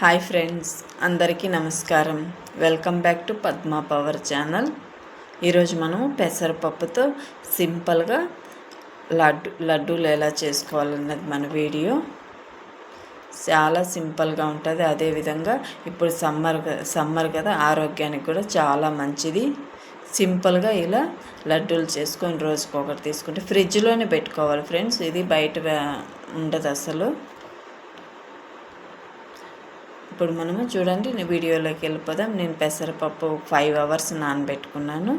Hi friends అందరికీ నమస్కారం. Welcome back to Padma power channel. ఈరోజు మనము పెసరపప్పుతో సింపుల్గా లడ్డు లడ్డూలు ఎలా చేసుకోవాలన్నది మన వీడియో. చాలా సింపుల్గా ఉంటుంది. అదేవిధంగా ఇప్పుడు సమ్మర్ సమ్మర్ కదా ఆరోగ్యానికి కూడా చాలా మంచిది. సింపుల్గా ఇలా లడ్డూలు చేసుకొని రోజుకొకటి తీసుకుంటే ఫ్రిడ్జ్లోనే పెట్టుకోవాలి ఫ్రెండ్స్. ఇది బయట ఉండదు అసలు. ఇప్పుడు మనము చూడండి నేను వీడియోలోకి వెళ్ళిపోదాం. నేను పెసరపప్పు ఫైవ్ అవర్స్ నానబెట్టుకున్నాను.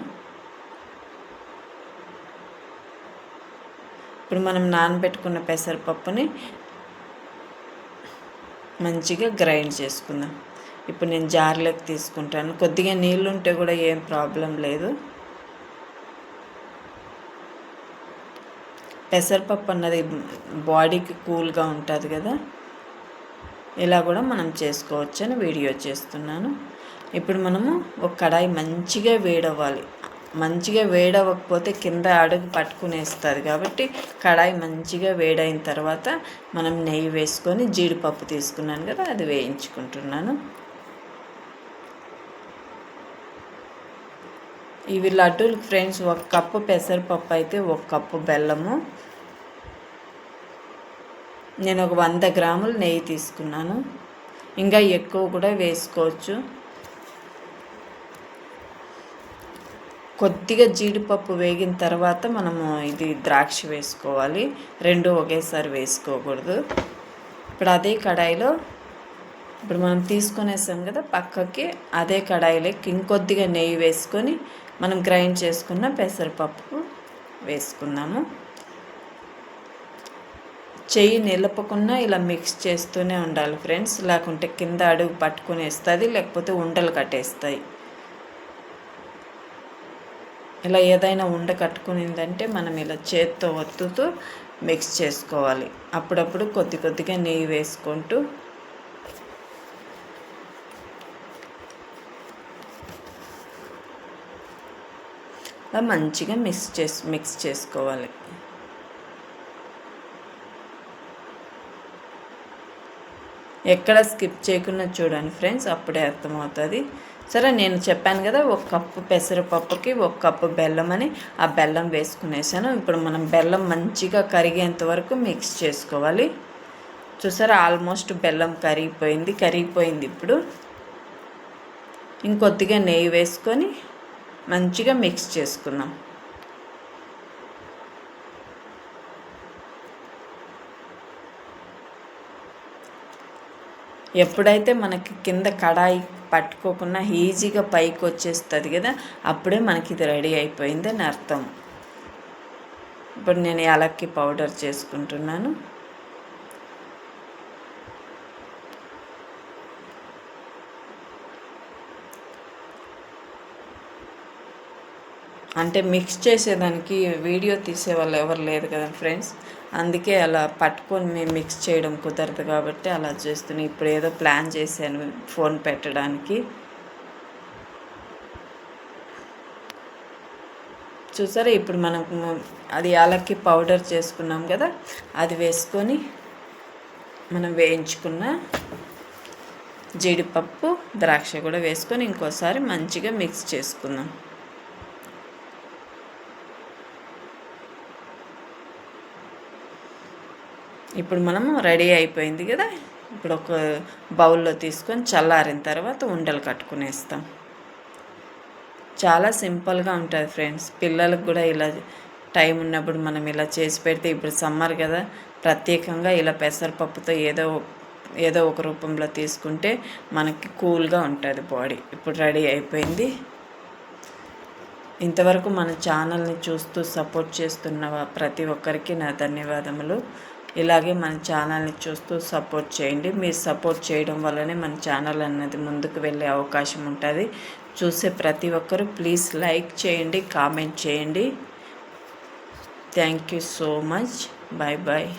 ఇప్పుడు మనం నానబెట్టుకున్న పెసరపప్పుని మంచిగా గ్రైండ్ చేసుకుందాం. ఇప్పుడు నేను జార్లోకి తీసుకుంటాను. కొద్దిగా నీళ్ళు ఉంటే కూడా ఏం ప్రాబ్లం లేదు. పెసరపప్పు అన్నది బాడీకి కూల్గా ఉంటుంది కదా. ఇలా కూడా మనం చేసుకోవచ్చు అని వీడియో చేస్తున్నాను. ఇప్పుడు మనము ఒక కడాయి మంచిగా వేడవ్వాలి. మంచిగా వేడవ్వకపోతే కింద అడుగు పట్టుకునేస్తుంది కాబట్టి కడాయి మంచిగా వేడైన తర్వాత మనం నెయ్యి వేసుకొని జీడిపప్పు తీసుకున్నాను కదా అది వేయించుకుంటున్నాను. ఇవి లడ్డూలు ఫ్రెండ్స్ ఒక కప్పు పెసరపప్పు అయితే ఒక కప్పు బెల్లము నేను ఒక వంద గ్రాములు నెయ్యి తీసుకున్నాను. ఇంకా ఎక్కువ కూడా వేసుకోవచ్చు. కొద్దిగా జీడిపప్పు వేగిన తర్వాత మనము ఇది ద్రాక్ష వేసుకోవాలి. రెండు ఒకేసారి వేసుకోకూడదు. ఇప్పుడు అదే కడాయిలో ఇప్పుడు మనం తీసుకునేసాం కదా పక్కకి అదే కడాయిలోకి ఇంకొద్దిగా నెయ్యి వేసుకొని మనం గ్రైండ్ చేసుకున్న పెసరపప్పు వేసుకుందాము. చెయ్యి నిలపకుండా ఇలా మిక్స్ చేస్తూనే ఉండాలి ఫ్రెండ్స్ లేకుంటే కింద అడుగు పట్టుకునేస్తుంది లేకపోతే ఉండలు కట్టేస్తాయి. ఇలా ఏదైనా ఉండ కట్టుకునిందంటే మనం ఇలా చేత్తో ఒత్తుతూ మిక్స్ చేసుకోవాలి. అప్పుడప్పుడు కొద్ది కొద్దిగా నెయ్యి వేసుకుంటూ మంచిగా మిక్స్ చేసి మిక్స్ చేసుకోవాలి. ఎక్కడ స్కిప్ చేయకుండా చూడండి ఫ్రెండ్స్ అప్పుడే అర్థమవుతుంది. సరే నేను చెప్పాను కదా ఒక కప్పు పెసరపప్పుకి ఒక కప్పు బెల్లం అని. ఆ బెల్లం వేసుకునేసాను. ఇప్పుడు మనం బెల్లం మంచిగా కరిగేంత వరకు మిక్స్ చేసుకోవాలి. చూసారా ఆల్మోస్ట్ బెల్లం కరిగిపోయింది కరిగిపోయింది ఇప్పుడు. ఇంకొద్దిగా నెయ్యి వేసుకొని మంచిగా మిక్స్ చేసుకుందాం. ఎప్పుడైతే మనకి కింద కడాయి పట్టుకోకుండా ఈజీగా పైకి వచ్చేస్తుంది కదా అప్పుడే మనకి ఇది రెడీ అయిపోయిందని అర్థం. ఇప్పుడు నేను యాలక్కి పౌడర్ చేసుకుంటున్నాను. అంటే మిక్స్ చేసేదానికి వీడియో తీసే వాళ్ళు ఎవరు లేదు కదా ఫ్రెండ్స్ అందుకే అలా పట్టుకొని మేము మిక్స్ చేయడం కుదరదు కాబట్టి అలా చేస్తున్నాను ఇప్పుడు ఏదో ప్లాన్ చేశాను ఫోన్ పెట్టడానికి. చూసారా? ఇప్పుడు మనం అది యాలక్కి పౌడర్ చేసుకున్నాం కదా? అది వేసుకొని మనం వేయించుకున్న జీడిపప్పు ద్రాక్ష కూడా వేసుకొని ఇంకోసారి మంచిగా మిక్స్ చేసుకుందాం. ఇప్పుడు మనము రెడీ అయిపోయింది కదా. ఇప్పుడు ఒక బౌల్లో తీసుకొని చల్లారిన తర్వాత ఉండలు కట్టుకునేస్తాం. చాలా సింపుల్గా ఉంటుంది ఫ్రెండ్స్. పిల్లలకు కూడా ఇలా టైం ఉన్నప్పుడు మనం ఇలా చేసి పెడితే ఇప్పుడు సమ్మర్ కదా. ప్రత్యేకంగా ఇలా పెసరపప్పుతో ఏదో ఏదో ఒక రూపంలో తీసుకుంటే మనకి కూల్గా ఉంటుంది బాడీ. ఇప్పుడు రెడీ అయిపోయింది. ఇంతవరకు మన ఛానల్ని చూస్తూ సపోర్ట్ చేస్తున్న ప్రతి ఒక్కరికి నా ధన్యవాదములు. ఇలాగే మన ఛానల్ని చూస్తూ సపోర్ట్ చేయండి. మీరు సపోర్ట్ చేయడం వల్లనే మన ఛానల్ అన్నది ముందుకు వెళ్ళే అవకాశం ఉంటుంది. చూసే ప్రతి ఒక్కరూ ప్లీజ్ లైక్ చేయండి కామెంట్ చేయండి. Thank you so much. Bye bye